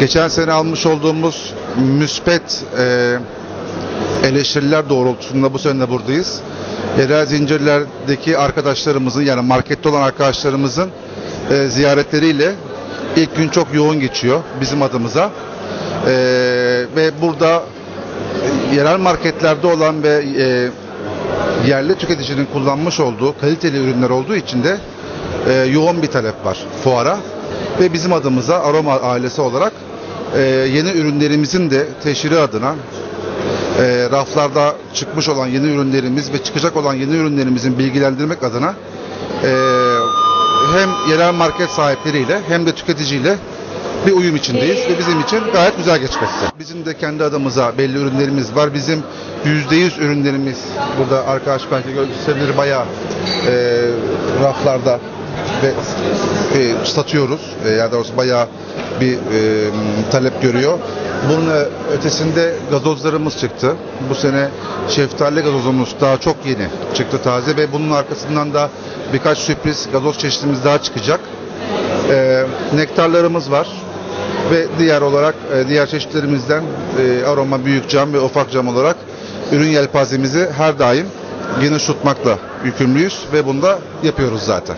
Geçen sene almış olduğumuz müspet e, eleştiriler doğrultusunda bu sene de buradayız. Yerel zincirlerdeki arkadaşlarımızın yani markette olan arkadaşlarımızın e, ziyaretleriyle ilk gün çok yoğun geçiyor bizim adımıza. E, ve burada yerel marketlerde olan ve e, yerli tüketicinin kullanmış olduğu kaliteli ürünler olduğu için de e, yoğun bir talep var fuara. Ve bizim adımıza Aroma ailesi olarak e, yeni ürünlerimizin de teşhiri adına e, raflarda çıkmış olan yeni ürünlerimiz ve çıkacak olan yeni ürünlerimizin bilgilendirmek adına e, hem yerel market sahipleriyle hem de tüketiciyle bir uyum içindeyiz ve bizim için gayet güzel geçmekte. Bizim de kendi adımıza belli ürünlerimiz var. Bizim %100 ürünlerimiz burada arkadaş belki gösterebilir bayağı e, raflarda ve e, satıyoruz. E, ya doğrusu bayağı bir e, talep görüyor. Bunun ötesinde gazozlarımız çıktı. Bu sene şeftali gazozumuz daha çok yeni çıktı taze ve bunun arkasından da birkaç sürpriz gazoz çeşitimiz daha çıkacak. E, nektarlarımız var ve diğer olarak e, diğer çeşitlerimizden e, aroma büyük cam ve ufak cam olarak ürün yelpazemizi her daim geniş tutmakla yükümlüyüz ve bunu da yapıyoruz zaten.